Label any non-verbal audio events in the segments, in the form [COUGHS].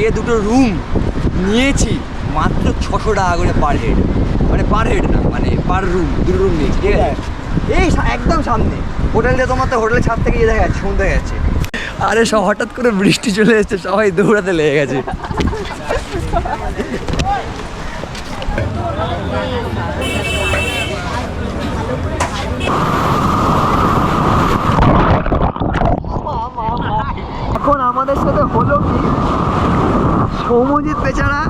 যে দুটো রুম নিয়েছি, মাত্র ছশো টাকা করে পার হেড মানে পার হেড না মানে পার রুম দুটো রুম নিয়েছি, ঠিক আছে? এই একদম সামনে। হোটেলটা তোমার তো হোটেলের ছাদ থেকে দেখা যাচ্ছে, শুনতে গেছে আরে সব হঠাৎ করে বৃষ্টি চলে এসেছে, সবাই দৌড়াতে লেগে গেছে। এখন আমাদের সাথে হলো কি? সৌমজিৎ বেচারা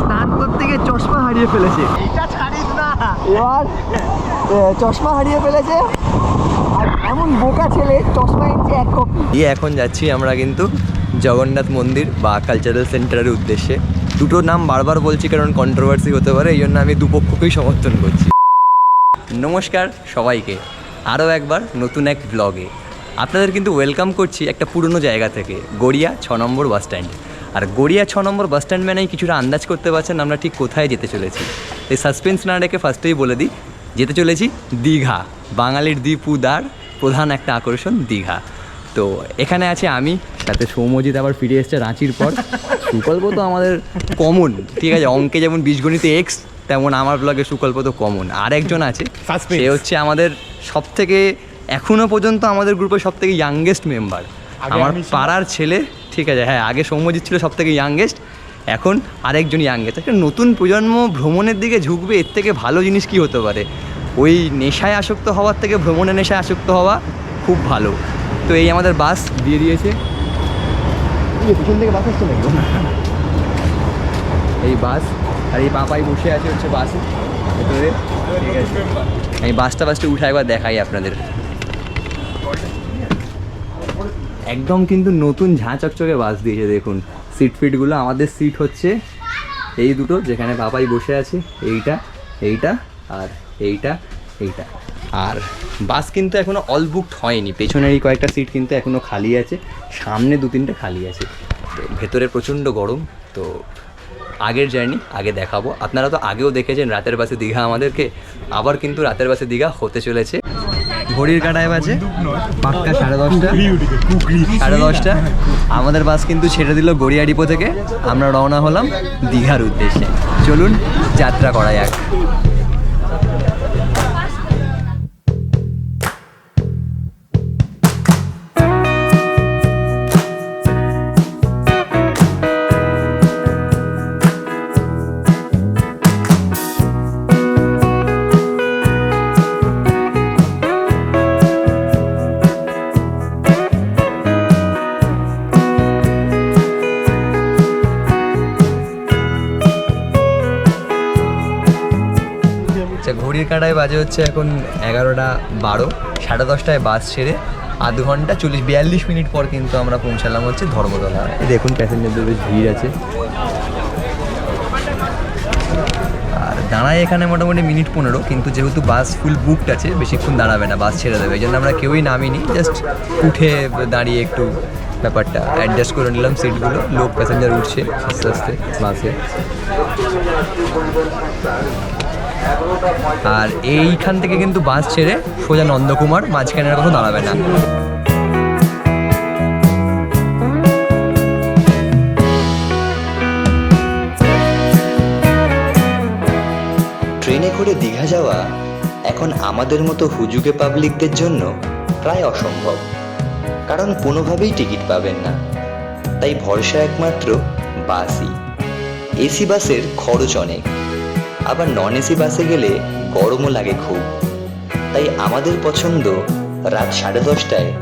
স্নান করতে গিয়ে চশমা হারিয়ে ফেলেছে। এটা ছাড়িস না। এবার চশমা হারিয়ে ফেলেছে। আর এমন বোকা ছেলে চশমা এনেছে এক কপি দিয়ে এখন যাচ্ছি আমরা কিন্তু জগন্নাথ মন্দির বা কালচারাল সেন্টারের উদ্দেশ্যে। দুটো নাম বারবার বলছি কারণ কন্ট্রোভার্সি হতে পারে এই জন্য আমি দুপক্ষকেই সমর্থন করছি। নমস্কার সবাইকে আরও একবার নতুন এক ব্লগে আপনাদের কিন্তু ওয়েলকাম করছি একটা পুরনো জায়গা থেকে গড়িয়া ছ নম্বর বাস স্ট্যান্ড আর গড়িয়া ছ নম্বর বাস স্ট্যান্ড মানেই কিছুটা আন্দাজ করতে পারছেন আমরা ঠিক কোথায় যেতে চলেছি। এই সাসপেন্স না রেখে ফার্স্টেই বলে দিই যেতে চলেছি দীঘা বাঙালির দ্বীপুদার প্রধান একটা আকর্ষণ দীঘা। তো এখানে আছে আমি সাথে সৌম্যজিৎ আবার ফিরে এসছে রাঁচির পর। [LAUGHS] সুকল্প তো আমাদের কমন ঠিক আছে অঙ্কে যেমন বীজগণিতে এক্স তেমন আমার ব্লগে সুকল্প তো কমন। আর একজন আছে সে হচ্ছে আমাদের সব থেকে এখনও পর্যন্ত আমাদের গ্রুপের সব থেকে ইয়াংগেস্ট মেম্বার আমার পাড়ার ছেলে ঠিক আছে হ্যাঁ আগে সৌম্যজিৎ ছিল সব থেকে ইয়াংগেস্ট এখন আরেকজন ইয়াংগেস্ট একটা নতুন প্রজন্ম ভ্রমণের দিকে ঝুঁকবে এর থেকে ভালো জিনিস কি হতে পারে? ওই নেশায় আসক্ত হওয়ার থেকে ভ্রমণের নেশায় আসক্ত হওয়া খুব ভালো। তো এই আমাদের বাস দিয়ে দিয়েছে। এই পিছন থেকে বাস আসছে নাকি? [LAUGHS] এই বাস আর এই পাপাই বসে আছে হচ্ছে বাসে। ভেতরে ঠিক আছে। আমি বাসটা বাসটা উঠে একবার দেখাই আপনাদের। একদম কিন্তু নতুন ঝাঁ চকচকে বাস দিয়েছে, দেখুন। সিট ফিটগুলো আমাদের সিট হচ্ছে এই দুটো, যেখানে বাবাই বসে আছে, এইটা এইটা আর এইটা এইটা। আর বাস কিন্তু এখনও অল বুকড হয়নি। পেছনের এই কয়েকটা সিট কিন্তু এখনও খালি আছে, সামনে দু তিনটে খালি আছে। তো ভেতরে প্রচণ্ড গরম, তো আগের জার্নি আগে দেখাবো। আপনারা তো আগেও দেখেছেন রাতের বাসে দীঘা আমাদেরকে, আবার কিন্তু রাতের বাসে দীঘা হতে চলেছে। ঘড়ির কাটায় বাজে। পাক্কা সাড়ে দশটা। সাড়ে দশটা। আমাদের বাস কিন্তু ছেড়ে দিল গড়িয়া ডিপো থেকে। আমরা রওনা হলাম দীঘার উদ্দেশ্যে। চলুন যাত্রা করা যাক। কাঁটায় বাজে হচ্ছে এখন এগারোটা বারো, সাড়ে দশটায় বাস ছেড়ে আধ ঘণ্টা চল্লিশ, বিয়াল্লিশ মিনিট পর কিন্তু আমরা পৌঁছালাম হচ্ছে ধর্মতলা। দেখুন প্যাসেঞ্জারদের বেশ ভিড় আছে। আর দাঁড়ায় এখানে মোটামুটি মিনিট পনেরো, কিন্তু যেহেতু বাস ফুল বুকড আছে, বেশিক্ষণ দাঁড়াবে না, বাস ছেড়ে দেবে। এই জন্য আমরা কেউই নামিনি জাস্ট উঠে দাঁড়িয়ে একটু ব্যাপারটা অ্যাডজাস্ট করে নিলাম সিটগুলো লোক প্যাসেঞ্জার উঠছে আস্তে আস্তে বাসে। আর এইখান থেকে কিন্তু বাস ছেড়ে সোজা নন্দকুমার মাঝখানে আর কোথাও দাঁড়াবে না। ট্রেনে করে দীঘা যাওয়া এখন আমাদের মতো হুজুগে পাবলিকদের জন্য প্রায় অসম্ভব। কারণ কোনোভাবেই টিকিট পাবেন না। তাই ভরসা একমাত্র বাসই। এসি বাসের খরচ অনেক। আবার নন এসি বাসে গেলে গরমও লাগে খুব। তাই আমাদের পছন্দ রাত সাড়ে দশটায়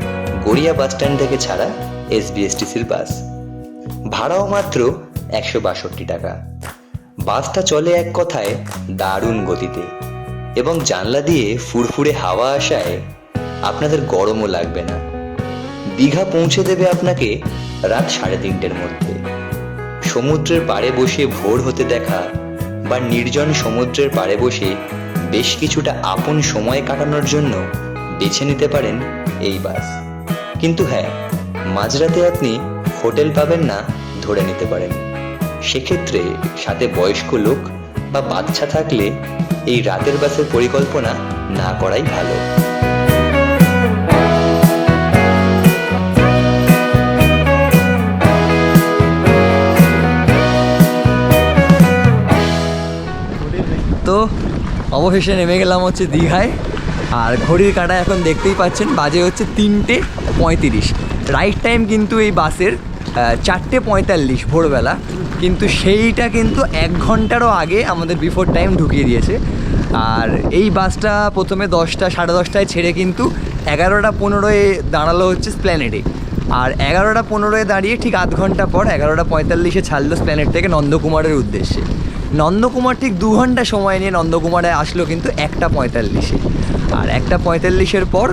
গড়িয়া বাস স্ট্যান্ড থেকে ছাড়া এসবিএসটিসির বাস। ভাড়াও মাত্র একশো বাষট্টি টাকা। বাসটা চলে এক কথায় দারুণ গতিতে এবং জানলা দিয়ে ফুরফুরে হাওয়া আসায় আপনাদের গরমও লাগবে না। দীঘা পৌঁছে দেবে আপনাকে রাত সাড়ে তিনটের মধ্যে। সমুদ্রের পাড়ে বসে ভোর হতে দেখা বা নির্জন সমুদ্রের পাড়ে বসে বেশ কিছুটা আপন সময় কাটানোর জন্য বেছে নিতে পারেন এই বাস। কিন্তু হ্যাঁ মাঝরাতে আপনি হোটেল পাবেন না, ধরে নিতে পারেন। সেক্ষেত্রে সাথে বয়স্ক লোক বা বাচ্চা থাকলে এই রাতের বাসের পরিকল্পনা না করাই ভালো। অবশেষে নেমে গেলাম হচ্ছে দীঘায়। আর ঘড়ির কাঁটা এখন দেখতেই পাচ্ছেন, বাজে হচ্ছে তিনটে পঁয়ত্রিশ। রাইট টাইম কিন্তু এই বাসের চারটে পঁয়তাল্লিশ ভোরবেলা। কিন্তু সেইটা কিন্তু এক ঘন্টারও আগে আমাদের বিফোর টাইম ঢুকিয়ে দিয়েছে। আর এই বাসটা প্রথমে দশটা, সাড়ে দশটায় ছেড়ে কিন্তু এগারোটা পনেরোয় দাঁড়াল হচ্ছে স্প্ল্যানেডে আর এগারোটা পনেরোয় দাঁড়িয়ে ঠিক আধ ঘণ্টা পর এগারোটা পঁয়তাল্লিশে ছাড়লো স্প্ল্যানেট থেকে নন্দকুমারের উদ্দেশ্যে। নন্দকুমার ঠিক দু ঘণ্টা সময় নিয়ে নন্দকুমারে আসলো কিন্তু একটা পঁয়তাল্লিশে। আর একটা পঁয়তাল্লিশের পর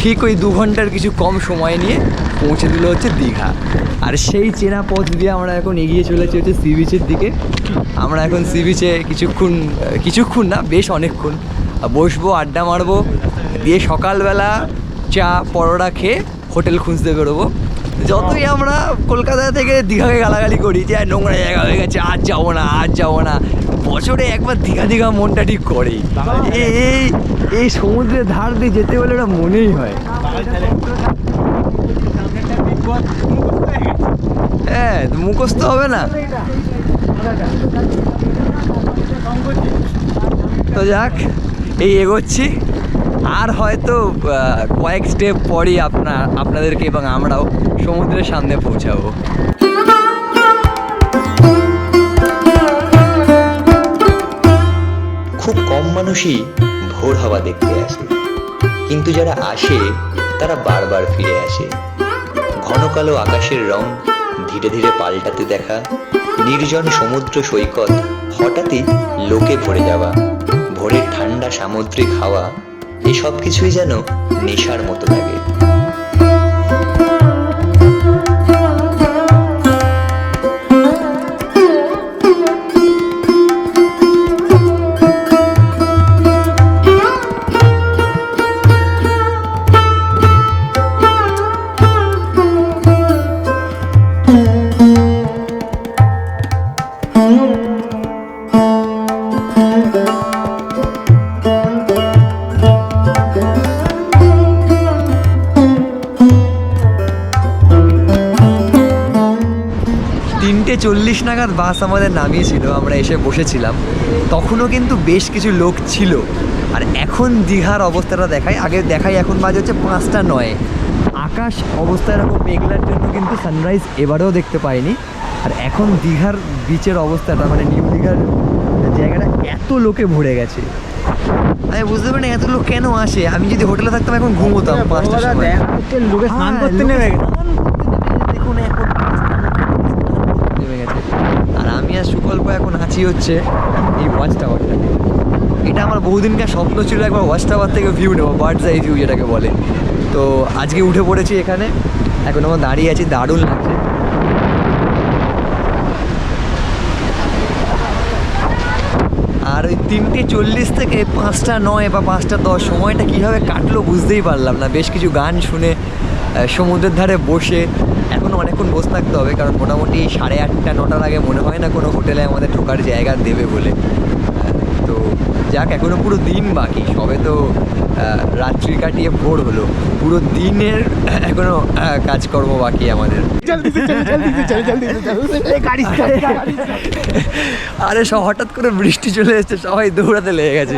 ঠিক ওই দু ঘণ্টার কিছু কম সময় নিয়ে পৌঁছে দিল হচ্ছে দীঘা। আর সেই চেনা পথ দিয়ে আমরা এখন এগিয়ে চলেছি হচ্ছে সি বিচের দিকে। আমরা এখন সি বিচে কিছুক্ষণ কিছুক্ষণ না, বেশ অনেকক্ষণ। বসবো, আড্ডা মারবো, দিয়ে সকালবেলা চা, পরোটা খেয়ে হোটেল খুঁজতে বেরোবো। যতই আমরা কলকাতা থেকে দীঘাকে গালাগালি করি যে নোংরা জায়গা হয়ে গেছে আজ যাব না আজ যাব না। বছরে একবার দীঘা দীঘা মনটা ঠিক করে। এই এই সমুদ্রের ধার দিয়ে যেতে বলে ওটা মনেই হয়। হ্যাঁ মুখস্থ হবে না। তো যাক এই এগোচ্ছি। আর হয়তো কয়েক স্টেপ পরই আপনার আপনাদেরকে এবং আমরাও সমুদ্রের সামনে পৌঁছাবো। খুব কম মানুষই ভোর হাওয়া দেখতে আসে। কিন্তু যারা আসে, তারা বারবার ফিরে আসে। ঘন কালো আকাশের রং, ধীরে ধীরে পাল্টাতে দেখা, নির্জন সমুদ্র সৈকত, হঠাৎই লোকে ভরে যাওয়া ভোরের ঠান্ডা সামুদ্রিক হাওয়া এসব কিছুই যেন নেশার মতো লাগে। তিনটে চল্লিশ নাগাদ বাস আমাদের নামিয়েছিল আমরা এসে বসেছিলাম। তখনও কিন্তু বেশ কিছু লোক ছিল। আর এখন দীঘার অবস্থাটা দেখাই। আগে দেখাই এখন বাজে হচ্ছে পাঁচটা নয়। আকাশ অবস্থা এরকম মেঘলার জন্য কিন্তু সানরাইজ এবারেও দেখতে পাইনি। আর এখন দীঘার বিচের অবস্থাটা মানে নিউ দীঘার জায়গাটা এত লোকে ভরে গেছে। আমি বুঝতে পারি না এত লোক কেন আসে? আমি যদি হোটেলে থাকতাম এখন ঘুমোতাম পাঁচটার সময়। লোকে স্নান হ্যাঁ। স্নান করতে নেমে গেছে। দেখুন এখন স্নান করতে নেমে গেছে আর আমি আর সুকল্প আছি হচ্ছে এই ওয়াচ টাওয়ারটা এটা আমার বহুদিনকার স্বপ্ন ছিল একবার ওয়াচ টাওয়ার থেকে ভিউ নেব বার্ডস আই ভিউ যেটাকে বলে। তো আজকে উঠে পড়েছি এখানে। এখন আমার দাঁড়িয়ে আছি, দারুণ লাগছে। আর ওই তিনটে চল্লিশ থেকে পাঁচটা নয় বা পাঁচটা দশ সময়টা কীভাবে কাটলো বুঝতেই পারলাম না। বেশ কিছু গান শুনে সমুদ্রের ধারে বসে এখনও অনেকক্ষণ বসে থাকতে হবে কারণ মোটামুটি সাড়ে আটটা নটার আগে মনে হয় না কোনো হোটেলে আমাদের ঢোকার জায়গা দেবে বলে। তো যাক এখনও পুরো দিন বাকি। সবে তো রাত্রি কাটিয়ে ভোর হলো। পুরো দিনের এখনও কাজকর্ম বাকি আমাদের। আরে সব হঠাৎ করে বৃষ্টি চলে এসেছে সবাই দৌড়াতে লেগে গেছে।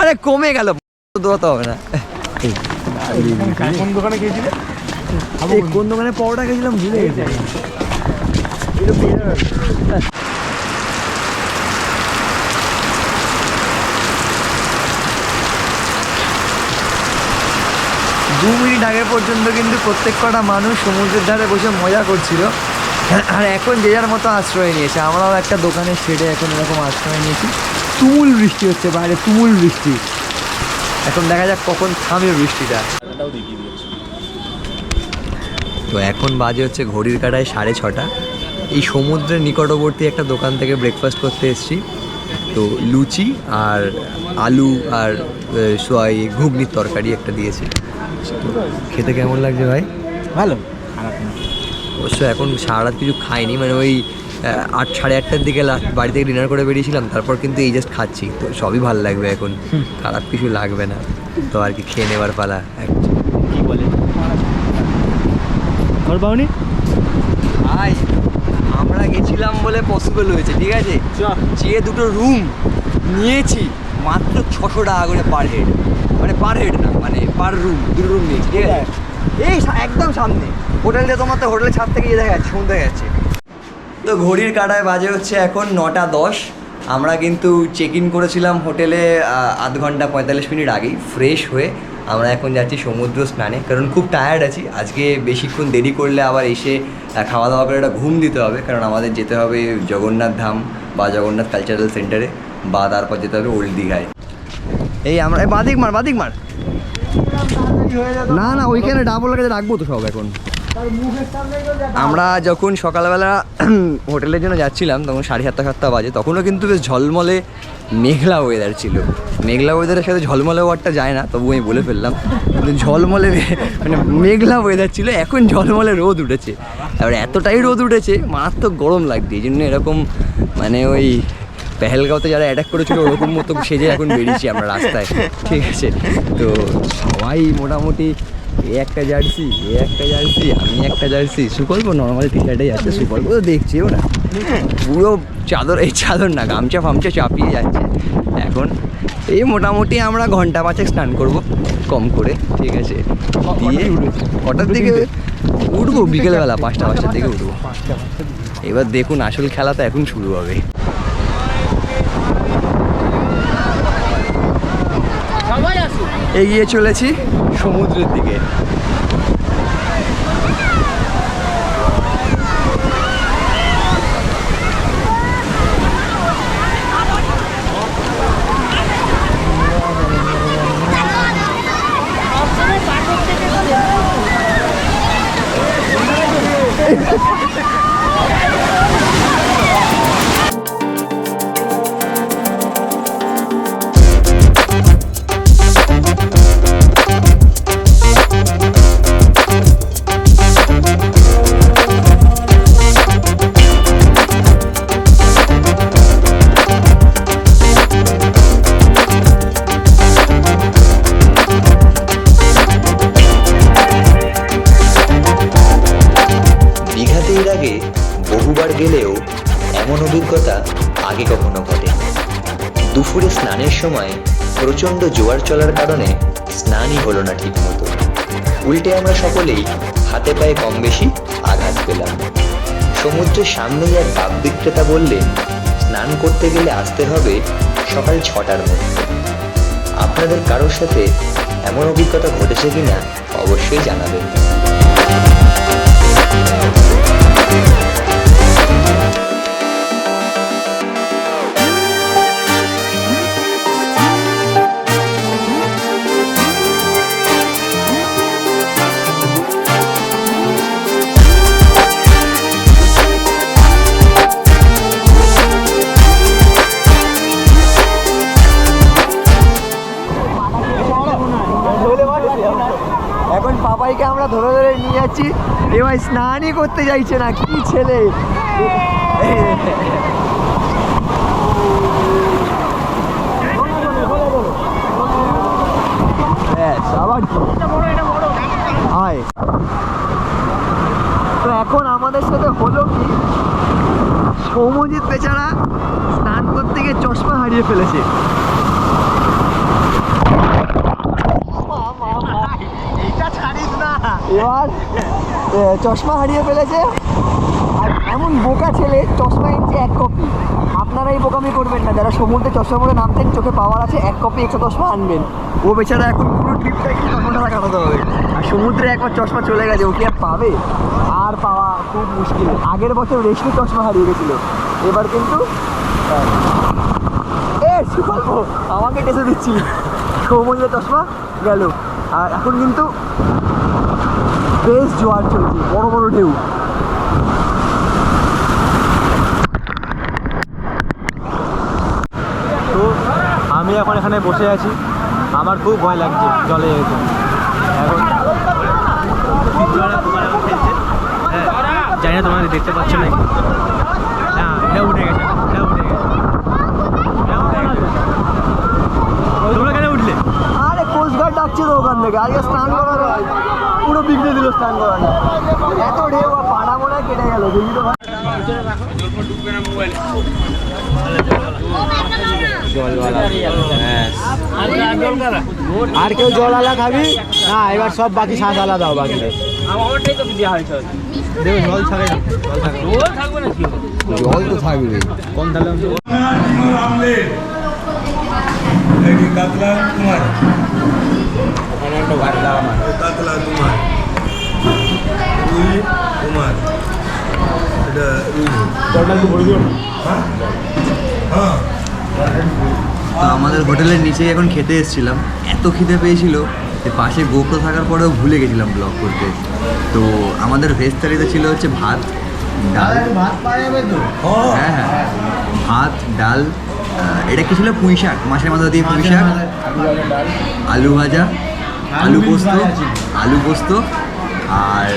আরে কমে গেল। দৌড়াতে হবে না। কোন দোকানে কোন খেয়েছিলাম ভুলে গেছি দু মিনিট আগে পর্যন্ত কিন্তু প্রত্যেক কটা মানুষ সমুদ্রের ধারে বসে মজা করছিল। আর এখন যে যার মতো আশ্রয় নিয়েছে। আমরাও একটা দোকানের শেডে এখন এরকম আশ্রয় নিয়েছি। তুমুল বৃষ্টি হচ্ছে বাইরে তুমুল বৃষ্টি। এখন দেখা যাক কখন থামে বৃষ্টিটা। তো এখন বাজে হচ্ছে ঘড়ির কাটায় সাড়ে ছটা। এই সমুদ্রের নিকটবর্তী একটা দোকান থেকে ব্রেকফাস্ট করতে এসেছি। তো লুচি আর আলু আর সোয়াই ঘুগনির তরকারি একটা দিয়েছে। খেতে কেমন লাগছে ভাই? ভালো খারাপ না। অবশ্য এখন সারা রাত কিছু খাইনি মানে ওই আট সাড়ে আটটার দিকে লাস্ট বাড়ি থেকে ডিনার করে বেরিয়েছিলাম তারপর কিন্তু এই জাস্ট খাচ্ছি। তো সবই ভালো লাগবে এখন। খারাপ কিছু লাগবে না। তো আর কি খেয়ে নেবার পালা। কি বলে? ঘর পাওনি ভাই আমরা গেছিলাম বলে পসিবল হয়েছে ঠিক আছে? যে। দুটো রুম নিয়েছি মাত্র ছশো টাকা করে পার হেড মানে পার হেড না মানে পার রুম দুটো রুম নিয়েছি ঠিক আছে? এই একদম সামনে। হোটেলটা তোমার তো হোটেলের ছাদ থেকে গিয়ে দেখা যাচ্ছে দেখা যাচ্ছে। তো ঘড়ির কাটায় বাজে হচ্ছে এখন নটা দশ। আমরা কিন্তু চেক ইন করেছিলাম হোটেলে আধ ঘণ্টা পঁয়তাল্লিশ মিনিট আগেই ফ্রেশ হয়ে আমরা এখন যাচ্ছি সমুদ্র স্নানে। কারণ খুব টায়ার্ড আছি। আজকে বেশিক্ষণ দেরি করলে আবার এসে খাওয়া দাওয়া করে একটা ঘুম দিতে হবে। কারণ আমাদের যেতে হবে জগন্নাথ ধাম বা জগন্নাথ কালচারাল সেন্টারে বা তারপর যেতে হবে ওল্ড দীঘায়। এই আমরা বাদিক মার বাদিক মার। না না, ওইখানে ডাবল কাছে রাখব তো সব এখন। আমরা যখন সকালবেলা [CLEARS THROAT] হোটেলের জন্য যাচ্ছিলাম, তখন সাড়ে সাতটা সাতটা বাজে, তখনও কিন্তু বেশ ঝলমলে মেঘলা ওয়েদার ছিল। মেঘলা ওয়েদারের সাথে ঝলমলে ওয়ারটা যায় না তবু আমি বলে ফেললাম। কিন্তু ঝলমলে মানে মেঘলা ওয়েদার ছিল, এখন ঝলমলে রোদ উঠেছে। এবার এতটাই রোদ উঠেছে, মারাত্মক গরম লাগছে, এই জন্য এরকম মানে ওই পেহেলগাঁওতে যারা অ্যাটাক করেছিল, ওরকম মতো সেজে এখন বেরিয়েছি আমরা রাস্তায়। ঠিক আছে? তো সবাই মোটামুটি এ একটা জার্সি এ একটা জার্সি আমি একটা জার্সি। সুকল্প নর্মাল টি শার্টেই আছে সুকল্প। তো দেখছি ওরা। পুরো চাদর এই চাদর না গামছা ফামছা চাপিয়ে যাচ্ছে। এখন এই মোটামুটি আমরা ঘণ্টা পাঁচেক স্নান করব কম করে ঠিক আছে? দিয়ে কটার দিকে উঠবো বিকেলবেলা পাঁচটা পাঁচটার দিকে উঠবো। এবার দেখুন আসল খেলা তো এখন শুরু হবে। এগিয়ে চলেছি সমুদ্রের দিকে। স্নানের সময় প্রচণ্ড জোয়ার চলার কারণে স্নানই হলো না ঠিক মতো উল্টে আমরা সকলেই হাতে পায়ে কম বেশি আঘাত পেলাম। সমুদ্রের সামনেই এক ডাব বিক্রেতা বললেন স্নান করতে গেলে আসতে হবে সকাল ছটার মধ্যে। আপনাদের কারোর সাথে এমন অভিজ্ঞতা ঘটেছে কিনা অবশ্যই জানাবেন। এবার স্নানই করতে চাইছে না কি ছেলে? আয়। তো এখন আমাদের সাথে হলো কি সৌমজিৎ বেচারা স্নান করতে গিয়ে চশমা হারিয়ে ফেলেছে এবার চশমা হারিয়ে ফেলেছে। আর এমন বোকা ছেলে চশমা এনেছে এক কপি আপনারা এই বোকামি করবেন না যারা সমুদ্রে চশমা পরে নামতেন চোখে পাওয়ার আছে এক কপি একশো চশমা আনবেন। ও বেচারা এখন পুরো ট্রিপটা কি চশমা টাকা কাটাতে হবে আর সমুদ্রে একবার চশমা চলে গেছে ও কি আর পাবে? আর পাওয়া খুব মুশকিল। আগের বছর রেশমি চশমা হারিয়ে গেছিল। এবার কিন্তু এ সুকল্প আমাকে টেসে দিচ্ছি। সমুদ্রে চশমা গেল। আর এখন কিন্তু বেশ জোয়ার চলছে বড় বড় ঢেউ। তো আমি এখন এখানে বসে আছি। আমার খুব ভয় লাগছে জলে এখন হ্যাঁ, জানি না তোমাদের দেখতে পাচ্ছ না গেছে এটা উঠে গেছে এটা উঠে গেছে। তোমরা কেন উঠলে? আরে কোস্টগার্ড ডাকছে তো ওখান থেকে আজকে স্নান হয়। পুরো বিগড়ে দিল স্নান করানো এত ঢেউ আর পাড়া মোড়া কেটে গেল দেখি তো আর কেউ জল আলা খাবি? না এবার সব বাকি শ্বাস আলা দাও বাকি জল ছাড়ে জল তো থাকবে। কম তাহলে তোমার ও কাতলা তোমার রুই তোমার এটা রুই হ্যাঁ হ্যাঁ তো আমাদের হোটেলের নিচেই এখন খেতে এসেছিলাম। এত খিদে পেয়েছিল যে পাশে গোপ্রো থাকার পরেও ভুলে গেছিলাম ব্লগ করতে। তো আমাদের ভেজ থালিতে ছিল হচ্ছে ভাত ডাল। ভাত পাওয়া যাবে তো। হ্যাঁ হ্যাঁ। ভাত ডাল এটা কি ছিল পুঁই শাক মাছের মাথা দিয়ে পুঁই শাক আলু ভাজা। আলু পোস্ত আলু পোস্ত আর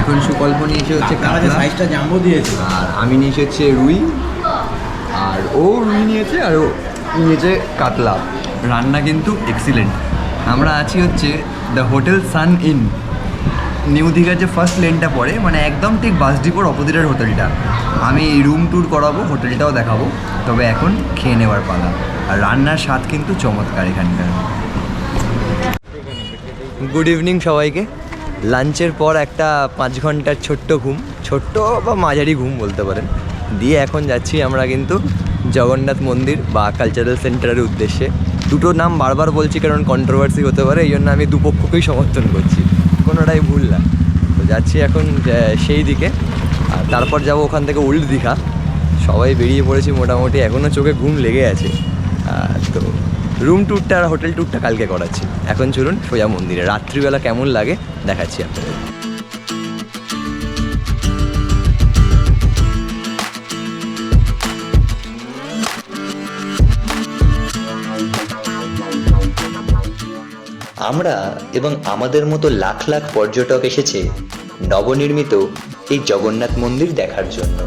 এখন সুকল্প নিয়েছে হচ্ছে কাতলা। সাইজটা জাম্বো দিয়েছে। আর আমি নিয়েছি হচ্ছে রুই আর ও রুই নিয়েছে আর ও নিয়েছে কাতলা। রান্না কিন্তু এক্সিলেন্ট আমরা আছি হচ্ছে the hotel sun in new দীঘার যে ফার্স্ট লেনটা পড়ে মানে একদম ঠিক বাস ডিপোর অপোজিটের হোটেলটা আমি রুম ট্যুর করাবো হোটেলটাও দেখাবো তবে এখন খেয়ে নেওয়ার পালা। আর রান্নার স্বাদ কিন্তু চমৎকার এখানকার। গুড ইভিনিং সবাইকে। লাঞ্চের পর একটা পাঁচ ঘণ্টার ছোট্ট ঘুম, ছোট্ট বা মাঝারি ঘুম বলতে পারেন। দিয়ে এখন যাচ্ছি আমরা কিন্তু জগন্নাথ মন্দির বা কালচারাল সেন্টারের উদ্দেশ্যে। দুটো নাম বারবার বলছি কারণ কন্ট্রোভার্সি হতে পারে, এই জন্য আমি দুপক্ষকেই সমর্থন করছি। কোনোটাই ভুল না। তো যাচ্ছি এখন সেই দিকে। আর তারপর যাব ওখান থেকে ওল্ড দীঘা। সবাই বেরিয়ে পড়েছি মোটামুটি এখনও চোখে ঘুম লেগে আছে। তো রুম ট্যুরটা আর হোটেল ট্যুরটা কালকে করাচ্ছি। এখন চলুন সোজা মন্দিরে। রাত্রিবেলা কেমন লাগে দেখাচ্ছি আপনাদের। আমরা এবং আমাদের মতো লাখ লাখ পর্যটক এসেছে নবনির্মিত এই জগন্নাথ মন্দির দেখার জন্য।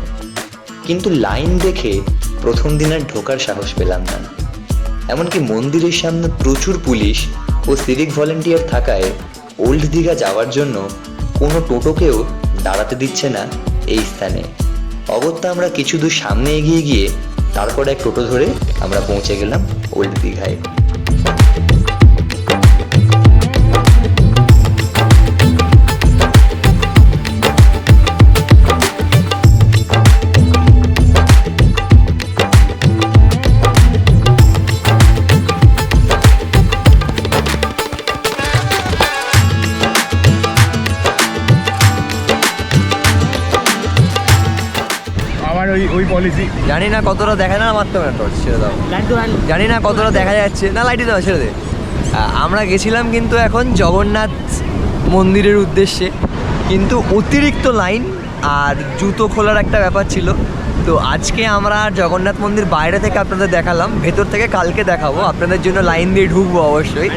কিন্তু লাইন দেখে প্রথম দিন আর ঢোকার সাহস পেলাম না। এমনকি মন্দিরের সামনে প্রচুর পুলিশ ও সিভিক ভলেন্টিয়ার থাকায় ওল্ড দীঘা যাওয়ার জন্য কোনো টোটোকেও দাঁড়াতে দিচ্ছে না এই স্থানে। অগত্যা আমরা কিছু দূর সামনে এগিয়ে গিয়ে তারপর এক টোটো ধরে আমরা পৌঁছে গেলাম ওল্ড দীঘায়। পলিসি। জানি না কতটা দেখা না মারতে হবে টর্চ ছেড়ে দাও। জানি না কতটা দেখা যাচ্ছে। না লাইটই দাও ছেড়ে দে। আমরা গেছিলাম কিন্তু এখন জগন্নাথ মন্দিরের উদ্দেশ্যে। কিন্তু অতিরিক্ত লাইন আর জুতো খোলার একটা ব্যাপার ছিল। তো আজকে আমরা জগন্নাথ মন্দির বাইরে থেকে আপনাদের দেখালাম। ভেতর থেকে কালকে দেখাবো। আপনাদের জন্য লাইন দিয়ে ঢুকবো অবশ্যই।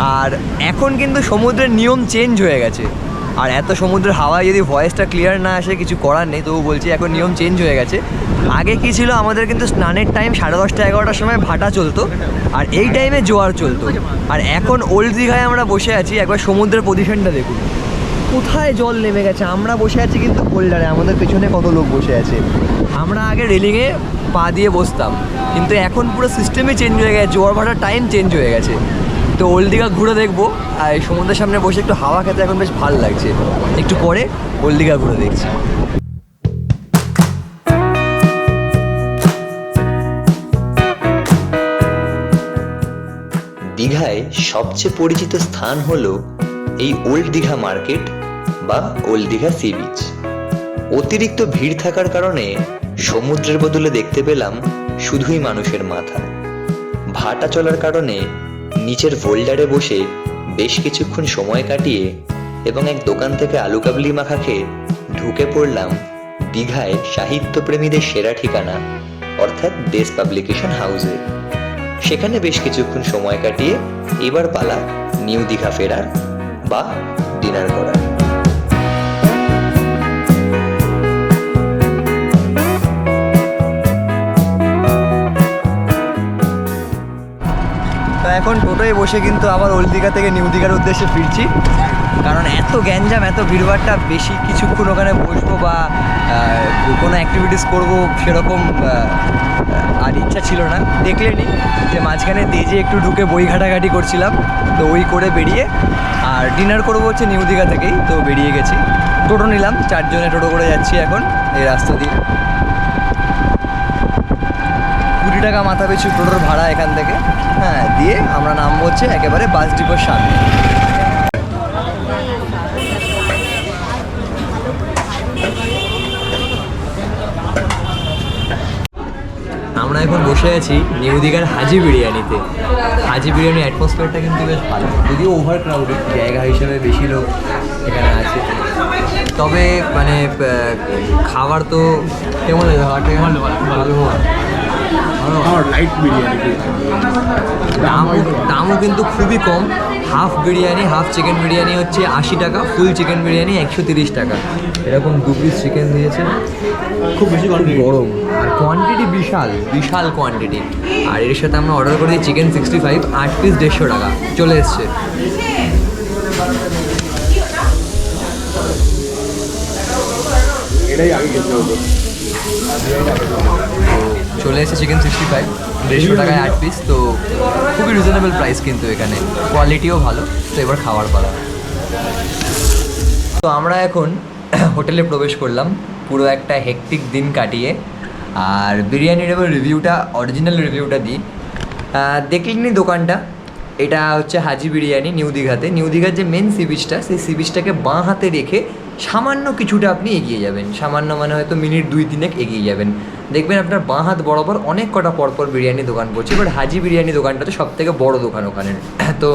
আর এখন কিন্তু সমুদ্রের নিয়ম চেঞ্জ হয়ে গেছে। আর এত সমুদ্রের হাওয়ায় যদি ভয়েসটা ক্লিয়ার না আসে, কিছু করার নেই, তবু বলছি এখন নিয়ম চেঞ্জ হয়ে গেছে। আগে কি ছিল, আমাদের কিন্তু স্নানের টাইম সাড়ে দশটা, এগারোটার সময় ভাটা চলতো, আর এই টাইমে জোয়ার চলতো। আর এখন ওল্ড দীঘায় আমরা বসে আছি, একবার সমুদ্রের পজিশনটা দেখুন। কোথায় জল নেমে গেছে? আমরা বসে আছি কিন্তু হোল্ডারে আমাদের পেছনে কত লোক বসে আছে। আমরা আগে রেলিংয়ে পা দিয়ে বসতাম, কিন্তু এখন পুরো সিস্টেমই চেঞ্জ হয়ে গেছে, জোয়ার ভাটার টাইম চেঞ্জ হয়ে গেছে। তো ওল্ড দীঘা ঘুরে দেখব। আর সমুদ্রের সামনে বসে একটু হাওয়া খেতে এখন বেশ ভালো লাগছে। একটু পরে ওল্ড দীঘা ঘুরে দেখছি। দীঘায় সবচেয়ে পরিচিত স্থান হলো এই ওল্ড দীঘা মার্কেট বা ওল্ড দীঘা সি বিচ। অতিরিক্ত ভিড় থাকার কারণে সমুদ্রের বদলে দেখতে পেলাম শুধুই মানুষের মাথা। ভাটা চলার কারণে নিচের ভোল্ডারে বসে বেশ কিছুক্ষণ সময় কাটিয়ে এবং এক দোকান থেকে আলু কাবলি মাখা খেয়ে ঢুকে পড়লাম দীঘায় সাহিত্যপ্রেমীদের সেরা ঠিকানা, অর্থাৎ দেশ পাবলিকেশন হাউসে। সেখানে বেশ কিছুক্ষণ সময় কাটিয়ে এবার পালা নিউ দীঘা ফেরার বা ডিনার করার। এখন টোটোয় বসে কিন্তু আবার ওল্ড দীঘা থেকে নিউ দীঘার উদ্দেশ্যে ফিরছি। কারণ এত গ্যাঞ্জাম, এত ভিড়ভাড়টা, বেশি কিছুক্ষণ ওখানে বসবো বা কোনো অ্যাক্টিভিটিস করব সেরকম আর ইচ্ছা ছিল না। দেখলেনি যে মাঝখানে তেজে একটু ঢুকে বই ঘাটাঘাটি করছিলাম, তো ওই করে বেরিয়ে, আর ডিনার করব হচ্ছে নিউ দীঘা থেকেই, তো বেরিয়ে গেছি। টোটো নিলাম, চারজনে টোটো করে যাচ্ছি এখন, এই রাস্তা দিয়ে। টাকা মাথা পিছু টোটোর ভাড়া এখান থেকে। হ্যাঁ দিয়ে আমরা নাম হচ্ছে একেবারে বাস ডিপোর সামনে। আমরা এখন বসে আছি নিউ দীঘার হাজি বিরিয়ানিতে। হাজি বিরিয়ানির অ্যাটমসফিয়ারটা কিন্তু বেশ ভালো। যদিও ওভার ক্রাউডেড জায়গা হিসেবে বেশি লোক এখানে আছে। তবে মানে খাবার তো কেমন ভালো, ভালো, আমার লাইট বিরিয়ানি দামও দামও কিন্তু খুবই কম। Half biryani half chicken biryani হচ্ছে আশি টাকা। ফুল চিকেন বিরিয়ানি একশো তিরিশ টাকা। এরকম দু পিস চিকেন দিয়েছে। খুব বেশি। গরম। আর কোয়ান্টিটি বিশাল। বিশাল কোয়ান্টিটি আর এর সাথে আমরা অর্ডার করি চিকেন সিক্সটি ফাইভ আট পিস দেড়শো টাকা। চলে এসছে। এটাই আগে খেতে হতো চলে এসেছে চিকেন সিক্সটি ফাইভ দেড়শো টাকায় আট পিস তো খুবই রিজনেবল প্রাইস কিন্তু এখানে। কোয়ালিটিও ভালো, তো এবার খাওয়ার পালা। তো আমরা এখন [CLEARS THROAT] হোটেলে প্রবেশ করলাম। পুরো একটা হেকটিক দিন কাটিয়ে। আর বিরিয়ানির এবার রিভিউটা অরিজিনাল রিভিউটা দিই। দেখলিনি দোকানটা। এটা হচ্ছে হাজি বিরিয়ানি নিউ দীঘাতে। নিউ দীঘার যে মেন সি বিচটা সেই সি বিচটাকে বাঁ হাতে রেখে সামান্য কিছুটা আপনি এগিয়ে যাবেন। সামান্য মানে হয়তো মিনিট দুই তিনেক এগিয়ে যাবেন। দেখবেন আপনার বাঁ হাত বরাবর অনেক কটা পরপর বিরিয়ানি দোকান পড়ছে এবার হাজি বিরিয়ানি দোকানটা তো সব থেকে বড় দোকান ওখানের তো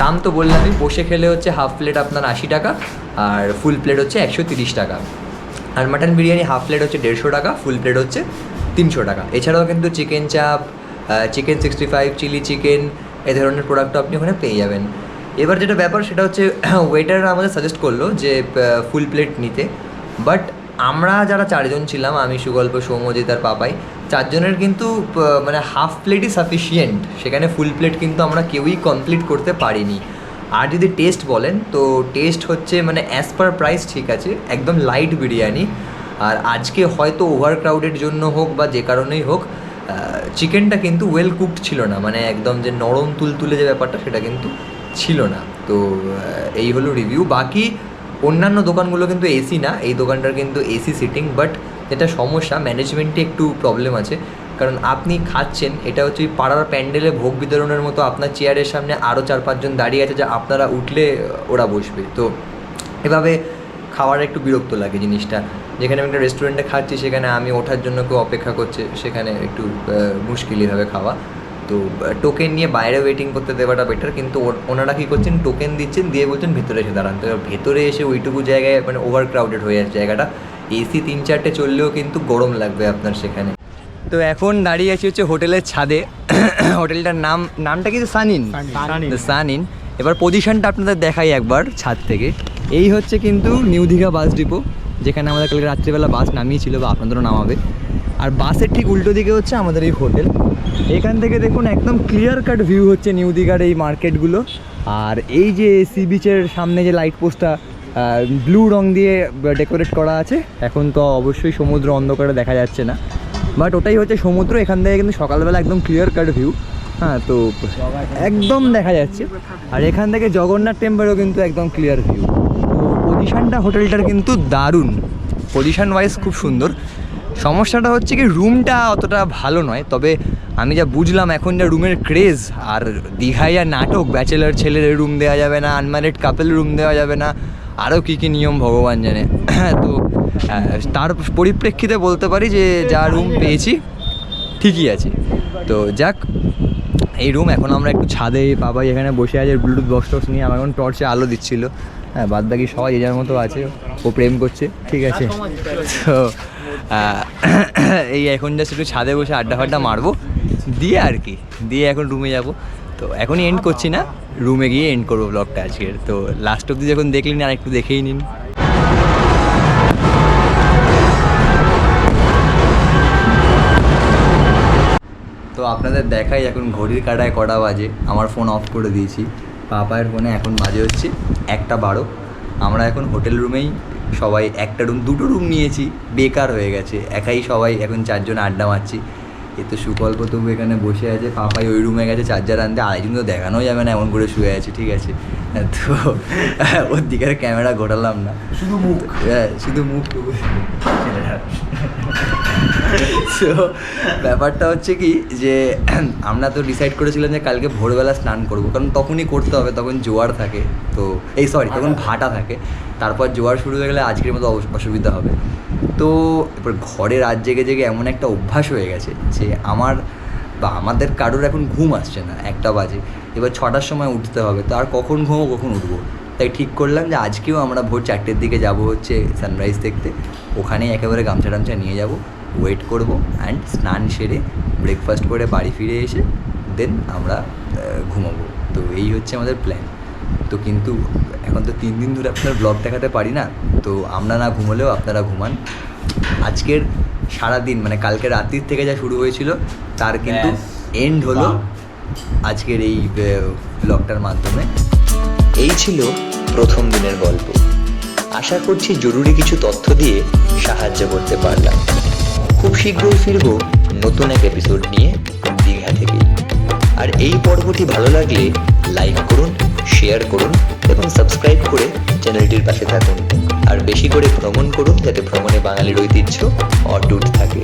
দাম তো বললামই, বসে খেলে হচ্ছে হাফ প্লেট আপনার আশি টাকা, আর ফুল প্লেট হচ্ছে একশো তিরিশ টাকা। আর মাটন বিরিয়ানি হাফ প্লেট হচ্ছে দেড়শো টাকা ফুল প্লেট হচ্ছে তিনশো টাকা। এছাড়াও কিন্তু chicken chaap chicken sixty five chilli chicken এই ধরনের প্রোডাক্টও আপনি ওখানে পেয়ে যাবেন। এবার যেটা ব্যাপার সেটা হচ্ছে [CLEARS THROAT] ওয়েটাররা আমাদের সাজেস্ট করল যে ফুল প্লেট নিতে। বাট আমরা যারা চারজন ছিলাম, আমি, সুগল্প সৌম্যজিৎ আর পাপাই, চারজনের কিন্তু মানে হাফ প্লেটই সাফিসিয়েন্ট সেখানে ফুল প্লেট কিন্তু আমরা কেউই কমপ্লিট করতে পারিনি। আর যদি টেস্ট বলেন, তো টেস্ট হচ্ছে মানে অ্যাজ পার প্রাইস ঠিক আছে, একদম লাইট বিরিয়ানি। আর আজকে হয়তো ওভার ক্রাউডের জন্য হোক বা যে কারণেই হোক চিকেনটা কিন্তু ওয়েল কুকড ছিল না। মানে একদম যে নরম তুলতুলে যে ব্যাপারটা, সেটা কিন্তু ছিল না। তো এই হলো রিভিউ বাকি অন্যান্য দোকানগুলো কিন্তু এসি না। এই দোকানটার কিন্তু এসি সিটিং বাট যেটা সমস্যা ম্যানেজমেন্টে একটু প্রবলেম আছে। কারণ আপনি খাচ্ছেন, এটা হচ্ছে পাড়ার প্যান্ডেলে ভোগ বিতরণের মতো আপনার চেয়ারের সামনে আরও চার পাঁচজন দাঁড়িয়ে আছে, যে আপনারা উঠলে ওরা বসবে। তো, এভাবে খাওয়ার একটু বিরক্ত লাগে জিনিসটা। যেখানে আমি একটা রেস্টুরেন্টে খাচ্ছি সেখানে আমি ওঠার জন্য কেউ অপেক্ষা করছে সেখানে একটু মুশকিলই হবে খাওয়া। তো টোকেন নিয়ে বাইরে ওয়েটিং করতে দেওয়াটা বেটার কিন্তু ওনারা কী করছেন টোকেন দিচ্ছেন দিয়ে বলছেন ভেতরে এসে দাঁড়ান। তো ভেতরে এসে ওইটুকু জায়গায় মানে ওভার ক্রাউডেড হয়ে যাচ্ছে জায়গাটা। এসি তিন চারটে চললেও কিন্তু গরম লাগবে আপনার সেখানে। তো এখন দাঁড়িয়ে আছি হচ্ছে হোটেলের ছাদে। [COUGHS] হোটেলটার নাম নামটা কিন্তু সানিন সানিন। এবার পজিশনটা আপনাদের দেখাই একবার ছাদ থেকে। এই হচ্ছে কিন্তু নিউ দীঘা বাস ডিপো যেখানে আমাদের কালকে রাত্রিবেলা বাস নামিয়েছিল বা আপনাদেরও নামাবে। আর বাসের ঠিক উল্টো দিকে হচ্ছে আমাদের এই হোটেল। এখান থেকে দেখুন একদম ক্লিয়ার কাট ভিউ হচ্ছে নিউ দীঘার এই মার্কেটগুলো। আর এই যে সি বিচের সামনে যে লাইট পোস্টটা ব্লু রং দিয়ে ডেকোরেট করা আছে, এখন তো অবশ্যই সমুদ্র অন্ধকারে দেখা যাচ্ছে না। বাট ওটাই হচ্ছে সমুদ্র, এখান থেকে কিন্তু সকালবেলা একদম ক্লিয়ার কাট ভিউ হ্যাঁ তো একদম দেখা যাচ্ছে। আর এখান থেকে জগন্নাথ টেম্পলও কিন্তু একদম ক্লিয়ার ভিউ পজিশনটা হোটেলটার কিন্তু দারুণ। পজিশন ওয়াইজ খুব সুন্দর। সমস্যাটা হচ্ছে কি রুমটা অতটা ভালো নয়, তবে আমি যা বুঝলাম এখন যা রুমের ক্রেজ আর দীঘায় যা নাটক ব্যাচেলার ছেলের রুম দেওয়া যাবে না আনম্যারিড কাপেল রুম দেওয়া যাবে না আরও কী কী নিয়ম ভগবান জানে। [CLEARS THROAT] তো তার পরিপ্রেক্ষিতে বলতে পারি যে যা রুম পেয়েছি, ঠিকই আছে। তো যাক, এই রুম এখন আমরা একটু ছাদে, বাবাই এখানে বসে আছে ব্লুটুথ বক্স টক্স নিয়ে আমার এখন টর্চে আলো দিচ্ছিল। হ্যাঁ বাদ বাকি সবাই যে যার মতো আছে, ও প্রেম করছে, ঠিক আছে? তো এই এখন জাস্ট একটু ছাদে বসে আড্ডা ফাড্ডা মারবো, দিয়ে আর কি, দিয়ে এখন রুমে যাব। তো এখনই এন্ড করছি না রুমে গিয়ে এন্ড করব ব্লগটা আজকের। তো লাস্ট অব্দি যখন দেখলেন আর একটু দেখেই নিন। তো আপনাদের দেখাই এখন ঘড়ির কাটায় কটা বাজে, আমার ফোন অফ করে দিয়েছি। পাপায়ের ফোনে এখন বাজে হচ্ছে একটা বারো। আমরা এখন হোটেল রুমেই সবাই একটা রুম, দুটো রুম নিয়েছি। বেকার হয়ে গেছে। একাই সবাই এখন চারজন আড্ডা মারছি। এ তো সুকল্প তবু এখানে বসে আছে। পাপাই ওই রুমে গেছে চার্জার আনতে। আরেকজন তো দেখানো যাবে না এমন করে শুয়ে আছে ঠিক আছে? তো [LAUGHS] ওর দিকের ক্যামেরা ঘোরালাম না। শুধু মুখ। হ্যাঁ, শুধু মুখ টুকু। তো ব্যাপারটা হচ্ছে কি যে [CLEARS THROAT] আমরা তো ডিসাইড করেছিলাম যে কালকে ভোরবেলা স্নান করব। কারণ তখনই করতে হবে তখন জোয়ার থাকে। তো এই সরি তখন ভাটা থাকে। তারপর জোয়ার শুরু হয়ে গেলে আজকের মতো অস- অসুবিধা হবে। তো এবার ঘরে রাত জেগে জেগে এমন একটা অভ্যাস হয়ে গেছে যে আমার বা আমাদের কারোর এখন ঘুম আসছে না, একটা বাজে। এবার ছটার সময় উঠতে হবে, তো আর কখন ঘুমো কখন উঠবো? তাই ঠিক করলাম যে আজকেও আমরা ভোর চারটের দিকে যাব হচ্ছে সানরাইজ দেখতে। ওখানেই একেবারে গামছা টামছা নিয়ে যাব ওয়েট করব অ্যান্ড স্নান সেরে ব্রেকফাস্ট করে বাড়ি ফিরে এসে দেন আমরা ঘুমাবো। তো এই হচ্ছে আমাদের প্ল্যান তো কিন্তু এখন তো তিন দিন ধরে আপনার ব্লগ দেখাতে পারি না তো আমরা না ঘুমোলেও আপনারা ঘুমান। আজকের সারা দিন মানে কালকে রাত্রির থেকে যা শুরু হয়েছিল তার কিন্তু এন্ড হলো আজকের এই ব্লগটার মাধ্যমে। এই ছিল প্রথম দিনের গল্প। আশা করছি জরুরি কিছু তথ্য দিয়ে সাহায্য করতে পারলাম। খুব শীঘ্রই ফিরবো নতুন এক এপিসোড নিয়ে দীঘা থেকে। আর এই পর্বটি ভালো লাগলে লাইক করুন শেয়ার করুন এবং সাবস্ক্রাইব করে চ্যানেলটির পাশে থাকুন। আর বেশি করে ভ্রমণ করুন যাতে ভ্রমণে বাঙালির ঐতিহ্য অটুট থাকে।